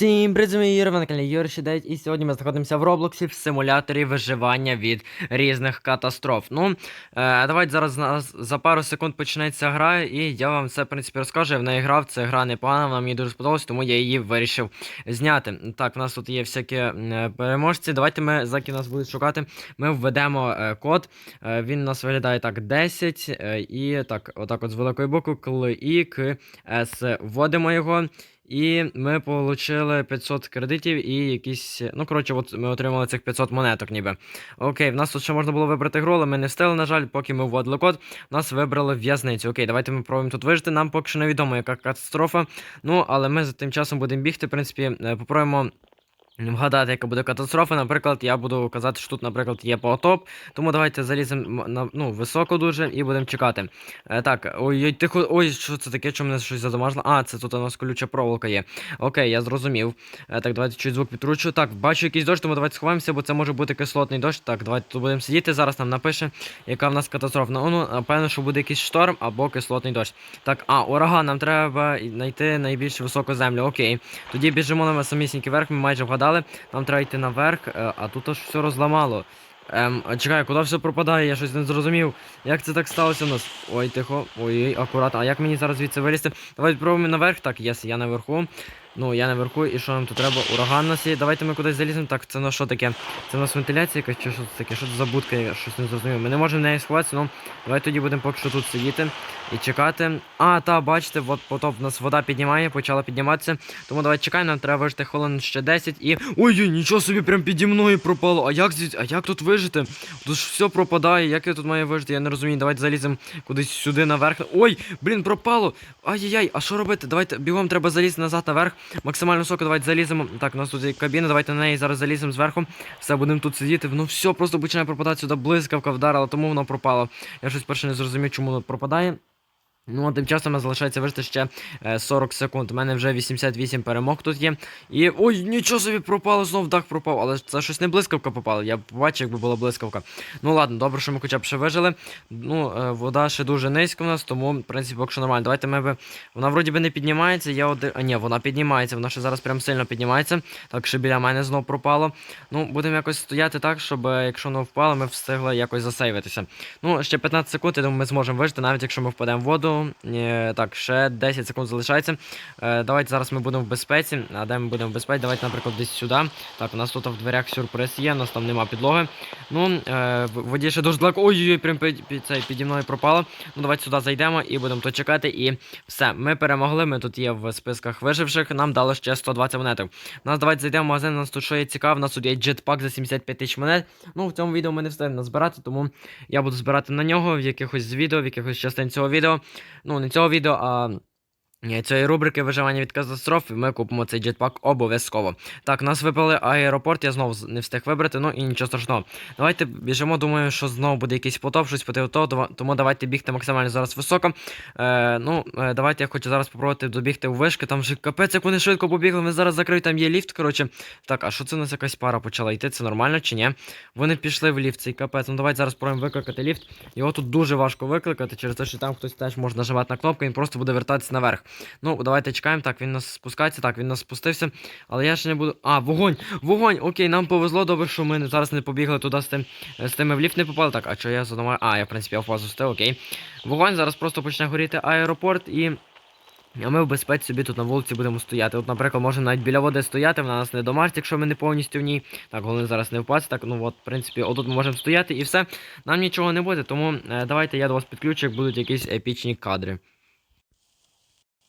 Всім привіт, ви на каналі Юра Щедеть, і сьогодні ми знаходимося в Роблоксі в симуляторі виживання від різних катастроф. Ну, е, давайте зараз за пару секунд почнеться гра, і я вам це, в принципі, розкажу. Я в неї грав, це гра непогана, вона мені дуже сподобалась, тому я її вирішив зняти. Так, в нас тут є всякі е, переможці. Давайте ми, заки нас будуть шукати, ми введемо е, код. Е, він у нас виглядає так 10, е, і так, отак от з великої І, К, С. Вводимо його. І ми отримали 500 кредитів і якісь. Ну, коротше, от ми отримали цих 500 монеток, ніби. Окей, в нас тут ще можна було вибрати гру, але ми не встигли, на жаль, поки ми вводили код, нас вибрали в'язницю. Окей, давайте ми пробуємо тут вижити. Нам поки що невідомо, яка катастрофа. Ну, але ми за тим часом будемо бігти. В принципі, е, попробуємо. Вгадати, яка буде катастрофа. Наприклад, я буду казати, що тут, наприклад, є потоп. Тому давайте заліземо на ну, високо дуже і будемо чекати. Е, так, ой, ой, тихо, ой, що це таке, що мене щось задомажило? А, це тут у нас колюча проволока є. Окей, я зрозумів. Е, так, давайте чуть звук підкручу. Так, бачу якийсь дощ, тому давайте сховаємося, бо це може бути кислотний дощ. Так, давайте тут будемо сидіти. Зараз нам напише, яка в нас катастрофа. Ну, ну, напевно, що буде якийсь шторм або кислотний дощ. Так, а, ураган, нам треба знайти найбільш високу землю. Окей. Тоді біжимо на самісінький верх, ми майже вгадали. Нам треба йти наверх, е, а тут аж все розламало. Ем, чекай, куди все пропадає? Я щось не зрозумів. Як це так сталося у нас? Ой, тихо, ой, акуратно. А як мені зараз звідси вилізти? Давайте спробуємо наверх. Так, єс, я наверху. Ну, я наверху, і що нам тут треба? Ураган нас є. Давайте ми кудись заліземо. Так, це на що таке? Це у нас вентиляція якась чи що це таке? Що це за будка? Я щось не зрозумів. Ми не можемо в неї сховатися, ну давайте тоді будемо поки що тут сидіти і чекати. А, та, бачите, от потоп в нас вода піднімає, почала підніматися. Тому давайте чекаємо, нам треба вижити хвилин ще 10 і. Ой, ой, нічого собі прям піді мною пропало. А як звідси? А як тут вижити? Тут ж все пропадає. Як я тут маю вижити? Я не розумію. Давайте заліземо кудись сюди наверх. Ой, блін, пропало. Ай-яй-яй, а що робити? Давайте бігом треба залізти назад наверх. Максимально високо, давайте заліземо. Так, у нас тут є кабіна, давайте на неї зараз заліземо зверху. Все, будемо тут сидіти. Ну все, просто починає пропадати сюди блискавка вдарила, тому воно пропало. Я щось перше не зрозумів, чому воно пропадає. Ну, а тим часом залишається вижити ще е, 40 секунд. У мене вже 88 перемог тут є. І. Ой, нічого собі пропало, знов дах пропав. Але це щось не блискавка попала. Я побачив, якби була блискавка. Ну ладно, добре, що ми хоча б ще вижили. Ну, е, вода ще дуже низька в нас, тому, в принципі, поки що нормально. Давайте ми би. Вона вроді би не піднімається. Я один. А ні, вона піднімається, вона ще зараз прям сильно піднімається. Так, ще біля мене знов пропало. Ну, будемо якось стояти так, щоб е, якщо воно впало, ми встигли якось засейвитися. Ну, ще 15 секунд, я думаю, ми зможемо вижити, навіть якщо ми впадемо в воду. Е, так, ще 10 секунд залишається. Е, давайте зараз ми будемо в безпеці. А де ми будемо в безпеці? Давайте, наприклад, десь сюди. Так, у нас тут в дверях сюрприз є, у нас там нема підлоги. Ну, е, в воді ще дуже далеко. Ой-ой-ой, прям під, під, цей, піді мною пропало. Ну, давайте сюди зайдемо і будемо тут чекати. І все, ми перемогли. Ми тут є в списках виживших. Нам дали ще 120 монеток. У нас давайте зайдемо в магазин. У нас тут що є цікаво. У нас тут є джетпак за 75 тисяч монет. Ну, в цьому відео ми не встигнемо збирати, тому я буду збирати на нього в якихось відео, в якихось частин цього відео. Ну, не цього відео, а. Цієї рубрики виживання від катастроф, ми купимо цей джетпак обов'язково. Так, нас випали аеропорт, я знову не встиг вибрати, ну і нічого страшного. Давайте біжимо, думаю, що знову буде якийсь потоп, щось по типу того, тому давайте бігти максимально зараз високо. Е, ну, е, давайте я хочу зараз спробувати добігти у вишки, там вже капець, як вони швидко побігли, ми зараз закриють, там є ліфт, коротше. Так, а що це у нас якась пара почала йти? Це нормально чи ні? Вони пішли в ліфт, цей капець. Ну давайте зараз спробуємо викликати ліфт. Його тут дуже важко викликати, через те, що там хтось теж може нажимати на кнопку, він просто буде вертатися наверх. Ну, давайте чекаємо. Так, він нас спускається. Так, він нас спустився. Але я ще не буду. А, вогонь! Вогонь! Окей, нам повезло, добре, що ми зараз не побігли туди з тим. З тими в ліфт не попали. Так, а що я задумаю? А, я, в принципі, я в фазу стив, окей. Вогонь, зараз просто почне горіти аеропорт і. А ми в безпеці собі тут на вулиці будемо стояти. От, наприклад, можемо навіть біля води стояти, вона нас не домажить, якщо ми не повністю в ній. Так, головне зараз не впасти. Так, ну от, в принципі, отут ми можемо стояти і все. Нам нічого не буде, тому е, давайте я до вас підключу, як будуть якісь епічні кадри.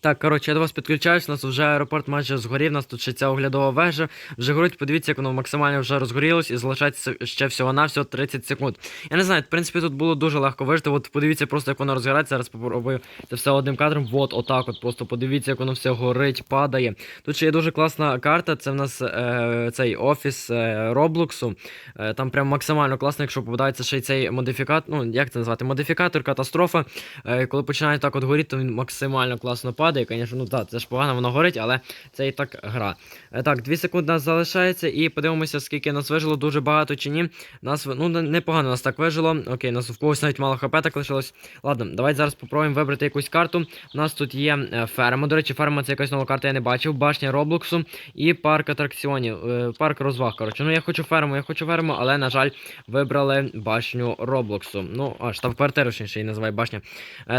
Так, коротше, я до вас підключаюсь, у нас вже аеропорт майже згорів, у нас тут ще ця оглядова вежа. Вже горить, подивіться, як воно максимально вже розгорілось і залишається ще всього-навсього 30 секунд. Я не знаю, в принципі, тут було дуже легко вижити. От подивіться просто, як воно розгорається. Зараз попробую це все одним кадром. От, отак, от просто подивіться, як воно все горить, падає. Тут ще є дуже класна карта. Це в нас е, цей офіс е, Роблоксу. Е, там прям максимально класно, якщо попадається ще й цей модифікатор. Ну, як це назвати? Модифікатор, катастрофа. Е, коли починає так от горіти, то він максимально класно падає. Падає, звісно, ну так, це ж погано, воно горить, але це і так гра. Е, Так, 2 секунди нас залишається, і подивимося, скільки нас вижило, дуже багато чи ні. Нас, ну, непогано нас так вижило. Окей, нас в когось навіть мало хп так лишилось. Ладно, давайте зараз попробуємо вибрати якусь карту. У нас тут є е, ферма. До речі, ферма це якась нова карта, я не бачив. Башня Роблоксу і парк атракціонів. е, Парк розваг. Коротше, ну я хочу ферму, я хочу ферму, але, на жаль, вибрали башню Роблоксу. Ну, а штаб-квартиру ще її називає башня.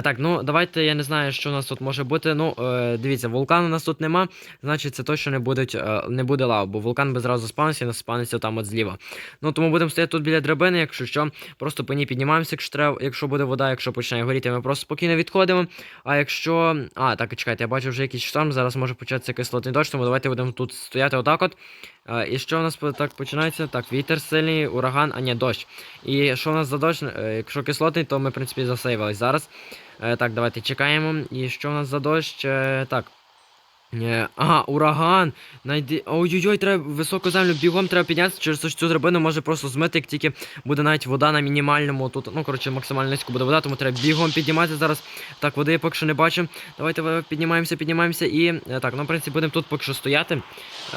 Так, ну давайте, я не знаю, що у нас тут може бути. Ну, е, дивіться, вулкану у нас тут нема, значить це точно не буде, не буде лава, бо вулкан би зразу спавнився і нас спавниться там от зліва. Ну, тому будемо стояти тут біля драбини, якщо що, просто по ній піднімаємося, якщо треба, якщо буде вода, якщо починає горіти, ми просто спокійно відходимо. А якщо. А, так, чекайте, я бачу вже якийсь шторм, зараз може початися кислотний дощ, тому давайте будемо тут стояти отак от. Е, і що у нас так починається? Так, вітер сильний, ураган, а ні, дощ. І що у нас за дощ? Е, Якщо кислотний, то ми, в принципі, засейвились зараз. Е, так, давайте чекаємо. І що у нас за дощ? Е, так. Е, Ага, ураган. Найди. Ой-ой-ой, треба високу землю бігом треба піднятися, через цю драбину може просто змити, як тільки буде навіть вода на мінімальному. Тут, ну, коротше, максимально низько буде вода, тому треба бігом підніматися зараз. Так, води я поки що не бачу. Давайте е, піднімаємося, піднімаємося і. е, Так, ну, в принципі, будемо тут поки що стояти.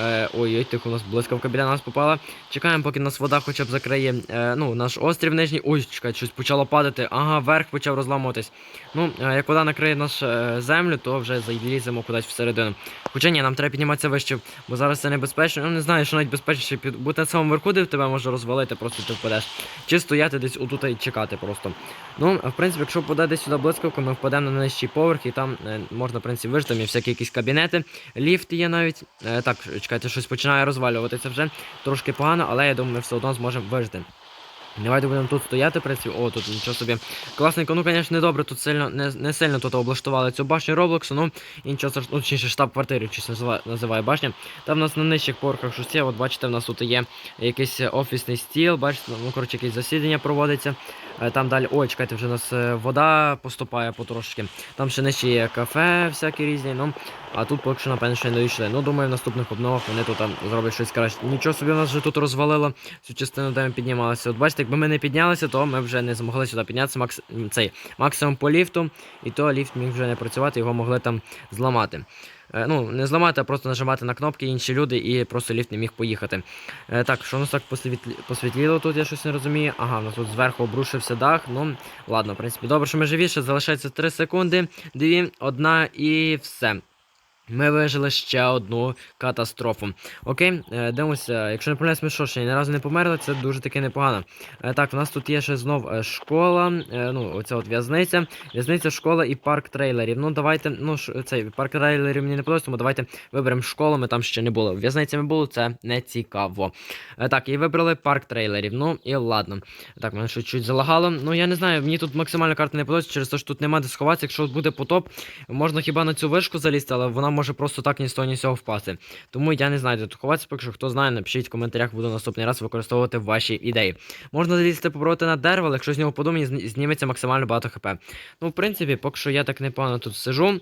Е, ой-ой, тихо, у нас блискавка біля нас попала. Чекаємо, поки нас вода хоча б закриє. Е, ну, наш острів нижній. Ой, чекай, щось почало падати. Ага, верх почав розламуватись. Ну, е, як вода накриє нашу е, землю, то вже заліземо кудись всередину. Хоча ні, нам треба підніматися вище, бо зараз це небезпечно. Ну не знаю, що навіть безпечніше під... бути на самому верху, де в тебе може розвалити, просто ти впадеш. Чи стояти десь отут і чекати просто. Ну, в принципі, якщо буде десь сюди блискавка, ми впадемо на нижчий поверх, і там е, можна, в принципі, вижити. Там є всякі якісь кабінети, ліфт є навіть. Е, так, чекайте, щось починає розвалюватися вже. Трошки погано, але я думаю, ми все одно зможемо вижити. Давайте будемо тут стояти, працюю. О, тут нічого собі. Класненько, ну, звісно, не добре, тут сильно, не, не сильно тут облаштували цю башню Роблоксу, ну, і нічого страшного, ну, точніше, штаб-квартири, щось називає, називає башня. Там в нас на нижчих поверхах щось є, от бачите, в нас тут є якийсь офісний стіл, бачите, ну, коротше, якесь засідання проводиться. Е, Там далі, ой, чекайте, вже у нас е, вода поступає потрошки. Там ще нижче є кафе всякі різні, ну, а тут поки що, напевно, ще не дійшли. Ну, думаю, в наступних обновах вони тут там зроблять щось краще. Нічого собі у нас вже тут розвалило цю частину, де ми піднімалися. От бачите, якби ми не піднялися, то ми вже не змогли сюди піднятися макс... цей, максимум по ліфту, і то ліфт міг вже не працювати, його могли там зламати. Е, Ну, не зламати, а просто нажимати на кнопки інші люди, і просто ліфт не міг поїхати. Е, так, що у нас так посвітліло тут, я щось не розумію. Ага, у нас тут зверху обрушився дах. Ну, ладно, в принципі, добре, що ми живі, ще залишається 3 секунди, 2, 1 і все. Ми вижили ще одну катастрофу. Окей, е, дивимося, якщо не помиляюсь, ми що, ще ні разу не померли, це дуже таки непогано. Е, так, у нас тут є ще знов е, школа, ну, оця от в'язниця, в'язниця, школа і парк трейлерів. Ну, давайте, ну, цей парк трейлерів мені не подобається, тому давайте виберемо школу, ми там ще не були. В'язниця ми були, це не цікаво. Так, і вибрали парк трейлерів. Ну, і ладно. Так, мене щось чуть залагало. Ну, я не знаю, мені тут максимально карта не подобається, через те, що тут нема де сховатися. Якщо буде потоп, можна хіба на цю вишку залізти, але вона може просто так ні з того, ні з цього впасти. Тому я не знаю, де тут ховатися, поки що хто знає, напишіть в коментарях, буду наступний раз використовувати ваші ідеї. Можна залізти попробувати на дерево, але якщо з нього подумає, зніметься максимально багато хп. Ну, в принципі, поки що я так непогано тут сижу.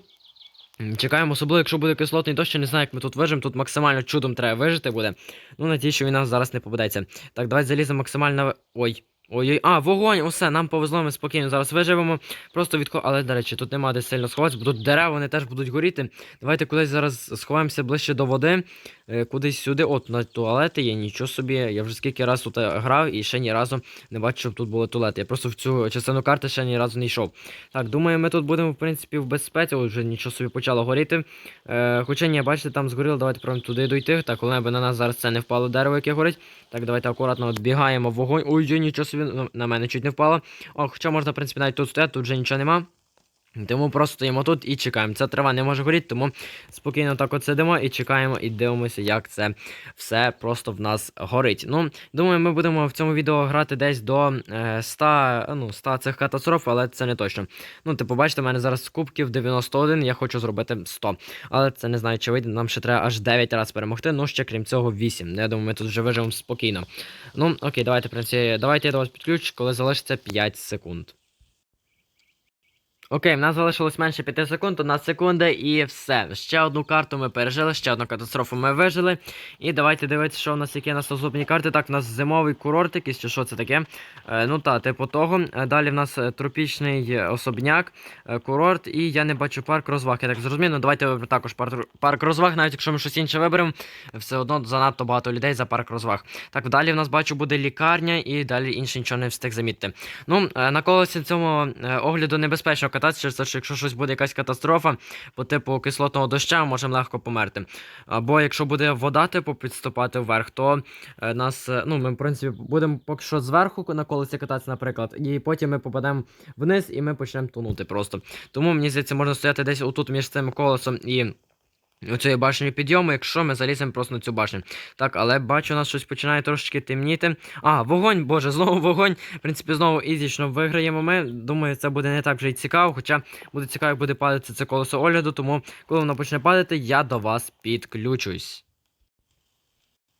Чекаємо, особливо, якщо буде кислотний дощ, не знаю, як ми тут вижимо. Тут максимально чудом треба вижити буде. Ну, надіюсь, що він нас зараз не попадеться. Так, давайте заліземо максимально. Ой. Ой-ой, а, вогонь, усе, нам повезло, ми спокійно зараз виживемо. Просто відко. Але, до речі, тут нема де сильно сховатися, бо тут дерева вони теж будуть горіти. Давайте кудись зараз сховаємося ближче до води. Е, кудись сюди. От, на туалети є, нічого собі. Я вже скільки раз тут е, грав і ще ні разу не бачив, щоб тут були туалети. Я просто в цю частину карти ще ні разу не йшов. Так, думаю, ми тут будемо, в принципі, в безпеці. Ось вже нічого собі почало горіти. Е, хоча ні, бачите, там згоріло, давайте прямо туди дойти. Так, аби на нас зараз це не впало дерево, яке горить. Так, давайте акуратно відбігаємо вогонь. Ой, нічого собі на- на мене чуть не впало. О, хоча можна, в принципі, навіть тут стояти, тут вже нічого нема. Тому просто стоїмо тут і чекаємо. Ця трава не може горіти, тому спокійно так от сидимо і чекаємо, і дивимося, як це все просто в нас горить. Ну, думаю, ми будемо в цьому відео грати десь до е, 100, ну, 100 цих катастроф, але це не точно. Ну, типу, бачите, у мене зараз кубків 91, я хочу зробити 100. Але це не знаю, чи вийде. Нам ще треба аж 9 разів перемогти. Ну, ще крім цього, 8. Я думаю, ми тут вже виживемо спокійно. Ну, окей, давайте, в давайте я до вас підключу, коли залишиться 5 секунд. Окей, в нас залишилось менше 5 секунд, одна секунда і все. Ще одну карту ми пережили, ще одну катастрофу ми вижили. І давайте дивитися, що у нас які наступні карти. Так, у нас зимовий курорт якийсь, чи що це таке. Е, ну та, типу того. Е, Далі в нас е, тропічний е, особняк, курорт, і я не бачу парк розваг. Я так зрозумів, ну давайте виберемо також парк, парк розваг, навіть якщо ми щось інше виберемо, все одно занадто багато людей за парк розваг. Так, далі в нас бачу буде лікарня, і далі інше нічого не встиг замітити. Ну, на колесі цьому огляду небезпечно кататися, через те, що якщо щось буде якась катастрофа по типу кислотного доща, можемо легко померти. Або якщо буде вода, типу, підступати вверх, то е, нас, е, ну, ми, в принципі, будемо поки що зверху на колесі кататися, наприклад, і потім ми попадемо вниз і ми почнемо тонути просто. Тому мені здається, можна стояти десь отут між цим колесом і. Оцієї башні підйому, якщо ми заліземо просто на цю башню. Так, але бачу, у нас щось починає трошечки темніти. А, вогонь, боже, знову вогонь. В принципі, знову ізічно виграємо ми. Думаю, це буде не так вже й цікаво. Хоча буде цікаво, як буде падати це колесо огляду, тому коли воно почне падати, я до вас підключусь.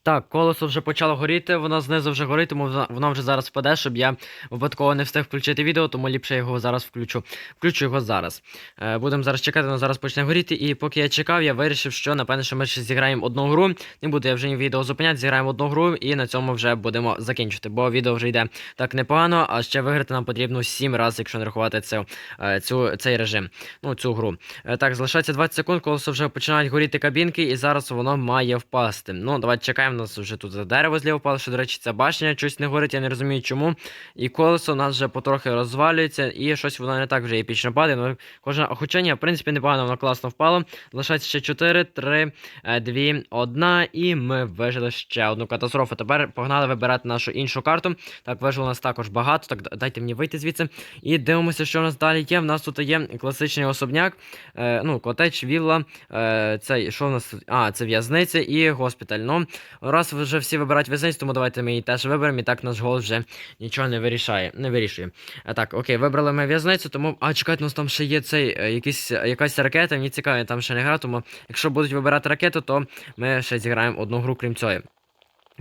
Так, колесо вже почало горіти, воно знизу вже горить, тому воно вже зараз впаде, щоб я випадково не встиг включити відео, тому ліпше його зараз включу. Включу його зараз. Е, будемо зараз чекати, воно зараз почне горіти. І поки я чекав, я вирішив, що напевне, що ми ще зіграємо одну гру. Не буду я вже відео зупиняти, зіграємо одну гру і на цьому вже будемо закінчити, бо відео вже йде так непогано, а ще виграти нам потрібно 7 разів, якщо не рахувати цю, е, цю, цей режим, ну цю гру. Е, так, залишається 20 секунд, колесо вже починають горіти кабінки, і зараз воно має впасти. Ну, давайте чекаємо, нас вже тут дерево зліво впало, що, до речі, ця башня щось не горить, я не розумію чому. І колесо у нас вже потрохи розвалюється, і щось воно не так вже епічно падає. Ну, кожна, хоча ні, в принципі, непогано воно класно впало. Залишається ще 4, 3, 2, 1, і ми вижили ще одну катастрофу. Тепер погнали вибирати нашу іншу карту. Так, вижило нас також багато. Так, дайте мені вийти звідси. І дивимося, що у нас далі є. В нас тут є класичний особняк, е, ну, котедж, вілла. Е, це що у нас? А, це в'язниця і госпіталь. Ну, раз вже всі вибирають в'язницю, тому давайте ми її теж виберемо, і так наш голос вже нічого не вирішає. Не вирішує. А, так, окей, вибрали ми в'язницю, тому. А, чекайте, у нас там ще є цей е, якийсь, якась ракета. Мені цікаво, я там ще не грав, тому якщо будуть вибирати ракету, то ми ще зіграємо одну гру, крім цієї.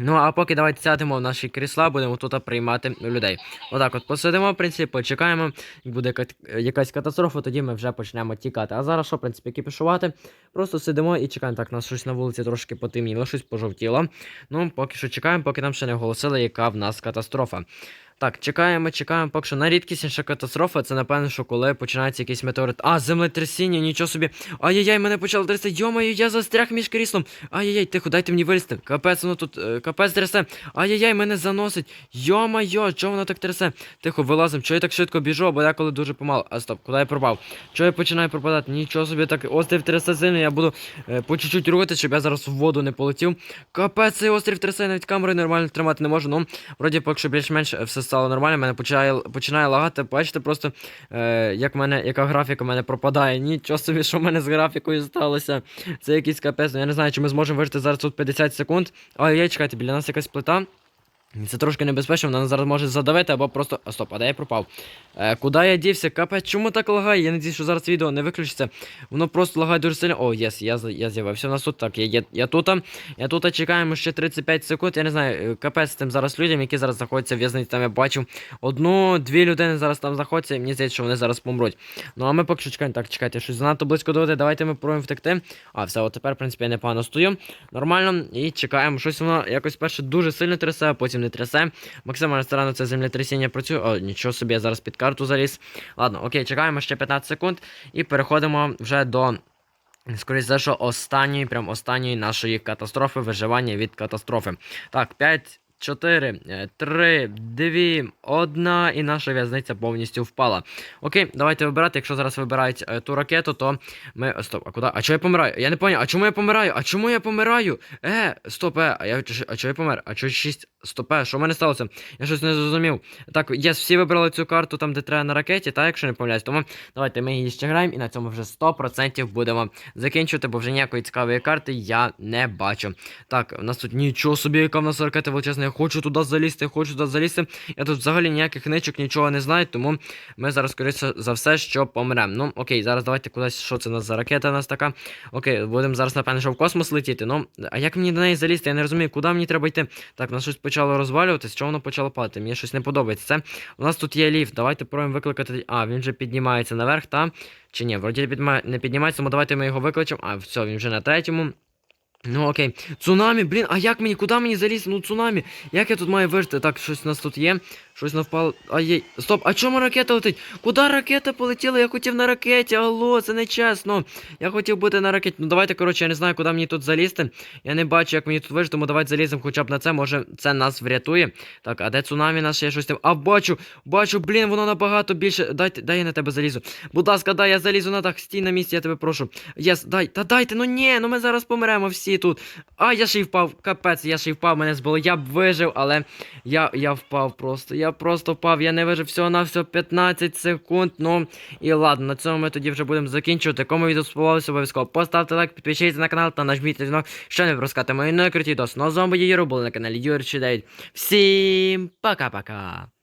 Ну, а поки давайте сядемо в наші крісла, будемо тут приймати людей. Отак от посидимо, в принципі, почекаємо. Як буде ка- якась катастрофа, тоді ми вже почнемо тікати. А зараз що, в принципі, кіпішувати? Просто сидимо і чекаємо. Так, нас щось на вулиці трошки потемніло, щось пожовтіло. Ну, поки що чекаємо, поки нам ще не оголосили, яка в нас катастрофа. Так, чекаємо, чекаємо, поки що найрідкісніша катастрофа, це напевно, що коли починається якийсь метеорит. А, землетрясіння, нічого собі. Ай-яй-яй, мене почало трясти. Йомаю, я застряг між кріслом. Ай-яй-яй, тихо, дайте мені вилізти. Капець, воно тут, е, капець трясе. Ай-яй-яй, мене заносить. Йо-майо, чого воно так трясе? Тихо, вилазим. Чого я так швидко біжу, бо деколи дуже помало. А стоп, куди я пропав? Чого я починаю пропадати? Нічого собі так острів трясе сильно, я буду е, по чуть-чуть рухати, щоб я зараз в воду не полетів. Капець, цей острів трясе, навіть камери нормально тримати не можу. Ну, вроді, поки що більш-менш все стало нормально, в мене починає, починає лагати. Бачите, просто е, як мене, яка графіка в мене пропадає. Нічого собі, що в мене з графікою сталося. Це якийсь капець. Ну, Я не знаю, чи ми зможемо вижити зараз тут 50 секунд. А я чекайте, біля нас якась плита. Це трошки небезпечно, вона зараз може задавити або просто. А, стоп, а де я пропав? Е, куди я дівся? Капець, чому так лагає? Я надіюсь, що зараз відео не виключиться. Воно просто лагає дуже сильно. О, єс, я, я з'явився. У нас тут так. Я, я, я тут. Я тут чекаємо ще 35 секунд. Я не знаю, е, капець з тим зараз людям, які зараз знаходяться в в'язниці. Там я бачив одну-дві людини зараз там знаходяться, і мені здається, що вони зараз помруть. Ну а ми поки що чекаємо. Так, чекайте, щось занадто близько до. Давайте ми пробуємо втекти. А, все, от тепер, в принципі, я непогано стою. Нормально. І чекаємо. Щось воно якось перше дуже сильно трясе, а потім не трясе. Максимально старано це землетрясіння працює. О, нічого собі, я зараз під карту заліз. Ладно, окей, чекаємо ще 15 секунд і переходимо вже до. Скоріше за що, останньої, прям останньої нашої катастрофи, виживання від катастрофи. Так, 5, 4, 3, 2, 1, і наша в'язниця повністю впала. Окей, давайте вибирати. Якщо зараз вибирають е, ту ракету, то ми. Стоп, а куди? А чого я помираю? Я не поняв, а чому я помираю? А чому я помираю? Е, стоп, е, а я а чого я помер? А чого 6? Стоп, е, що в мене сталося? Я щось не зрозумів. Так, єс, всі вибрали цю карту там, де треба на ракеті, так, якщо не помиляюсь. Тому давайте ми її ще граємо і на цьому вже 100% будемо закінчувати, бо вже ніякої цікавої карти я не бачу. Так, у нас тут нічого собі, яка в нас ракета величезна, хочу туди залізти, хочу туди залізти. Я тут взагалі ніяких ничок, нічого не знаю, тому ми зараз, скоріше за все, що помремо. Ну, окей, зараз давайте кудись, що це у нас за ракета у нас така. Окей, будемо зараз, напевно, що в космос летіти. Ну, а як мені до неї залізти? Я не розумію, куди мені треба йти. Так, нас щось почало розвалюватись, що воно почало падати? Мені щось не подобається. Це у нас тут є ліфт. Давайте пробуємо викликати. А, він вже піднімається наверх, та? Чи ні, вроді не піднімається, тому давайте ми його викличемо. А, все, він вже на третьому. Ну окей. Цунамі, блін, а як мені, куди мені залізти? Ну цунамі. Як я тут маю вижити? Так, щось у нас тут є. Щось навпало. Ай, стоп, а чому ракета летить? Куди ракета полетіла? Я хотів на ракеті, алло, це не чесно. Я хотів бути на ракеті. Ну давайте, коротше, я не знаю, куди мені тут залізти. Я не бачу, як мені тут вижити, тому давайте заліземо хоча б на це, може це нас врятує. Так, а де цунамі наше є щось там? А бачу, бачу, блін, воно набагато більше. Дайте, дай я на тебе залізу. Будь ласка, дай я залізу на дах, стій на місці, я тебе прошу. Єс, дай, та дайте, ну ні, ну ми зараз помремо всі тут. А, я ще й впав, капець, я ще й впав, мене збило. Я б вижив, але я, я впав просто. Я просто впав, я не вижив всього на всього 15 секунд. Ну і ладно, на цьому ми тоді вже будемо закінчувати. Кому відео сподобалося, обов'язково поставте лайк, підпишіться на канал та нажміть на дзвінок, щоб не пропускати мої нові круті відоси. Ну а з вами були на каналі Юрій Чидейт. Всім пока-пока.